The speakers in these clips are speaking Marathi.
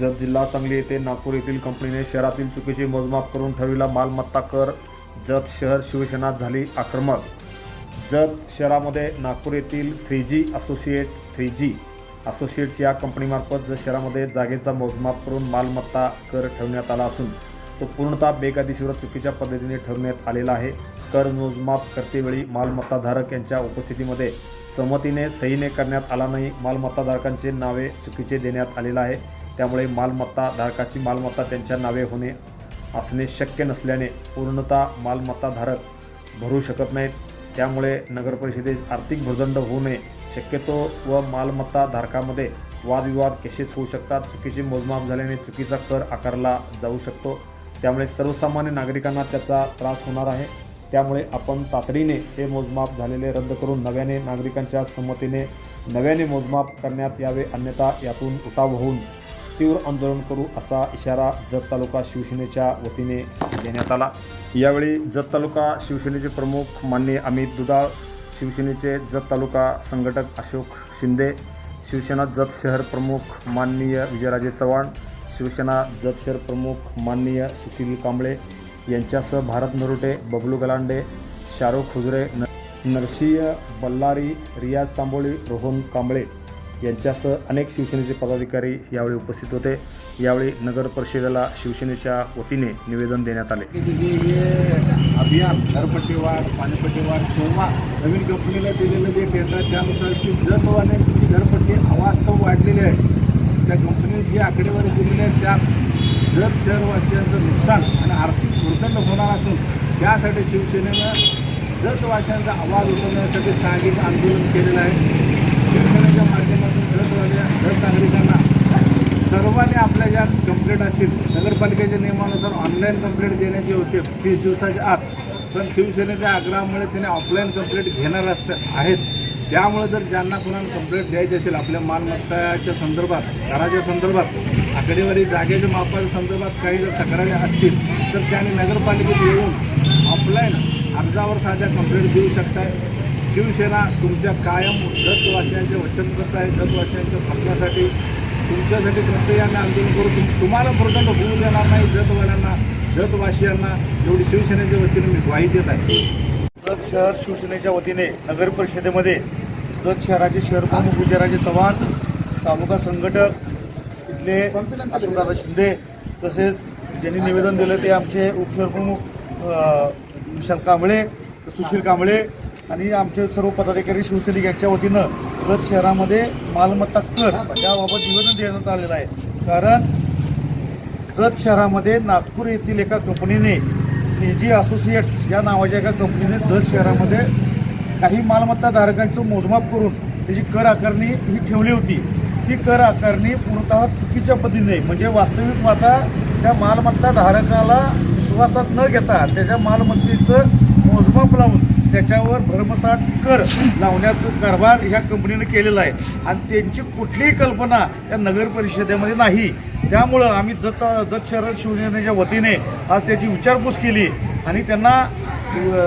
जत जिल्हा सांगली येथे नागपूर येथील कंपनीने शहरातील चुकीचे मोजमाप करून ठरविला मालमत्ता कर. जत शहर शिवसेना झाली आक्रमक. जत शहरामध्ये नागपूर येथील three G associate three G associates या कंपनीमार्फत जत शहरामध्ये जागेचा मोजमाप करून मालमत्ता कर ठेवण्यात आला असून तो पूर्णतः बेकायदेशीर चुकीच्या पद्धतीने ठरवण्यात आलेला आहे. कर मोजमाप करतेवेळी मालमत्ताधारक यांच्या उपस्थितीमध्ये संमतीने सहीने करण्यात आला नाही. मालमत्ताधारकांचे नावे चुकीचे देण्यात आलेलं आहे. त्यामुळे मालमत्ताधारकाची मालमत्ता त्यांच्या नावे होणे असणे शक्य नसल्याने पूर्णतः मालमत्ताधारक भरू शकत नाहीत. त्यामुळे नगरपरिषदेस आर्थिक भूर्दंड होऊ नये. शक्यतो व मालमत्ता धारकामध्ये वादविवाद केसेस होऊ शकतात. चुकीचे मोजमाप झाल्याने चुकीचा कर आकारला जाऊ शकतो. त्यामुळे सर्वसामान्य नागरिकांना त्याचा त्रास होणार आहे. त्यामुळे आपण तातडीने हे मोजमाप झालेले रद्द करून नव्याने नागरिकांच्या संमतीने नव्याने मोजमाप करण्यात यावे अन्यथा यातून उठाव होऊन तीव्र आंदोलन करू असा इशारा जत तालुका शिवसेनेच्या वतीने देण्यात आला. यावेळी जत तालुका शिवसेनेचे प्रमुख माननीय अमित दुधाळ शिवसेनेचे जत तालुका संघटक अशोक शिंदे शिवसेना जत शहर प्रमुख माननीय विजयराजे चव्हाण शिवसेना जत शहर प्रमुख माननीय सुशील कांबळे यांच्यासह भारत नरोटे बबलू गलांडे शाहरुख हुजरे न नरसिंह बल्लारी रियाज तांबोळी रोहन कांबळे यांच्यासह अनेक शिवसेनेचे पदाधिकारी यावेळी उपस्थित होते. यावेळी नगर परिषदेला शिवसेनेच्या वतीने निवेदन देण्यात आले. अभियान घरपट्टी वाढ पाणीपट्टी वाढ किंवा नवीन कंपनीला दिलेलं जे टेंडर त्यानुसार ती जतवाल्यांची घरपट्टी अवास्तव वाढलेली आहे. त्या कंपनीने जी आकडेवारी दिलेली आहे त्या जत शहरवासियांचं नुकसान आणि आर्थिक भूर्दंड होणार असून त्यासाठी शिवसेनेनं जतवासियांचा आवाज उठवण्यासाठी सामाजिक आंदोलन केलेलं आहे. शिवसेनेच्या माध्यमातून नागरिकांना सर्वांनी आपल्या ज्या कंप्लेंट असतील नगरपालिकेच्या नियमानुसार ऑनलाईन कंप्लेंट देण्याचे होते तीस दिवसाच्या आत. पण शिवसेनेच्या आग्रहामुळे त्याने ऑफलाईन कंप्लेंट घेणार असतात आहेत. त्यामुळे जर ज्यांना कोणाला कंप्लेंट द्यायची असेल आपल्या मालमत्ताच्या संदर्भात घराच्या संदर्भात आकडेवारी जागेच्या मापाच्या संदर्भात काही जर तक्रारी असतील तर त्यांनी नगरपालिकेत येऊन ऑफलाईन अर्जावर साध्या कंप्लेंट देऊ शकताय. शिवसेना तुमच्या कायम जतवासियांचे वचनबद्ध आहे जतवासियांच्या फसण्यासाठी तुमच्यासाठी प्रत्येकाने आंदोलन करू. तुम- तुम्हाला प्रचंड होऊ देणार नाही जतवाल्यांना जतवाशियांना एवढी शिवसेनेच्या वतीने मी ग्वाही देत आहे. जत शहर शिवसेनेच्या वतीने नगर परिषदेमध्ये जत शहराचे शहर प्रमुख विजयराजे चव्हाण तालुका संघटक इथले अशोकदादा शिंदे तसेच ज्यांनी निवेदन दिलं ते आमचे उपशहर प्रमुख विशाल कांबळे सुशील कांबळे आणि आमचे सर्व पदाधिकारी शिवसैनिक यांच्या वतीनं जत शहरामध्ये मालमत्ता कर याबाबत निवेदन देण्यात आलेलं आहे. कारण जत शहरामध्ये नागपूर येथील एका कंपनीने सी जी असोसिएट्स या नावाच्या एका कंपनीने जत शहरामध्ये काही मालमत्ता धारकांचं मोजमाप करून त्याची कर आकारणी ही ठेवली होती ती कर आकारणी पूर्णतः चुकीच्या पद्धतीने म्हणजे वास्तविक माता त्या मालमत्ता धारकाला विश्वासात न घेता त्याच्या मालमत्तेचं मोजमाप लावून त्याच्यावर भरमसाठ कर लावण्याचं कारभार ह्या कंपनीने केलेला आहे. आणि त्यांची कुठलीही कल्पना या नगर परिषदेमध्ये नाही. त्यामुळं आम्ही जत जत शरद शिवसेनेच्या वतीने आज त्याची विचारपूस केली आणि त्यांना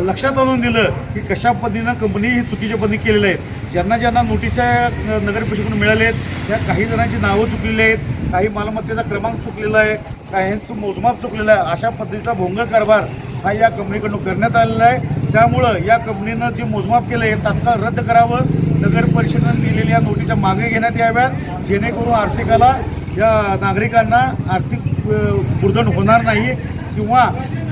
लक्षात आणून दिलं की कशा पद्धतीनं कंपनी ही चुकीच्या पद्धती केलेली आहे. ज्यांना ज्यांना नोटिसा अ, नगर परिषदेकडून मिळाले आहेत त्या काही जणांची नावं चुकलेली आहेत काही मालमत्तेचा क्रमांक चुकलेला आहे काहींचं मोजमाप चुकलेलं आहे. अशा पद्धतीचा भोंगळ कारभार हा या कंपनीकडून करण्यात आलेला आहे. त्यामुळं या कंपनीनं जे मोजमाप केलं आहे तात्काळ रद्द करावं. नगर परिषदेनं दिलेल्या नोटीच्या मागे घेण्यात याव्यात. जेणेकरून आर्थिकाला या नागरिकांना आर्थिक बुर्दण होणार नाही किंवा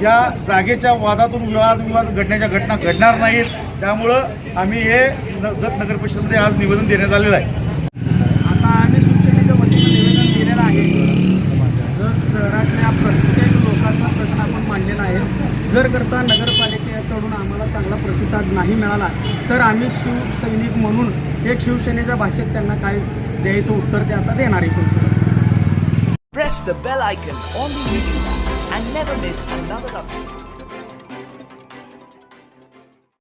या जागेच्या वादातून विवादविवाद घडण्याच्या घटना घडणार नाहीत. त्यामुळं आम्ही हे नगर परिषदेमध्ये आज निवेदन देण्यात आलेलं आहे आता आम्ही शिवसेनेच्या वतीनं निवेदन दिलेलं आहे जर शहरातल्या प्रत्येक लोकांचा प्रश्न आपण मांडलेला आहे जर करता नगरपालिकेकडून आम्हाला चांगला प्रतिसाद नाही मिळाला तर आम्ही शिवसैनिक म्हणून एक शिवसेनेच्या भाषेत त्यांना काय द्यायचं उत्तर ते आता देणार आहे Press the bell icon on the YouTube and never miss another update.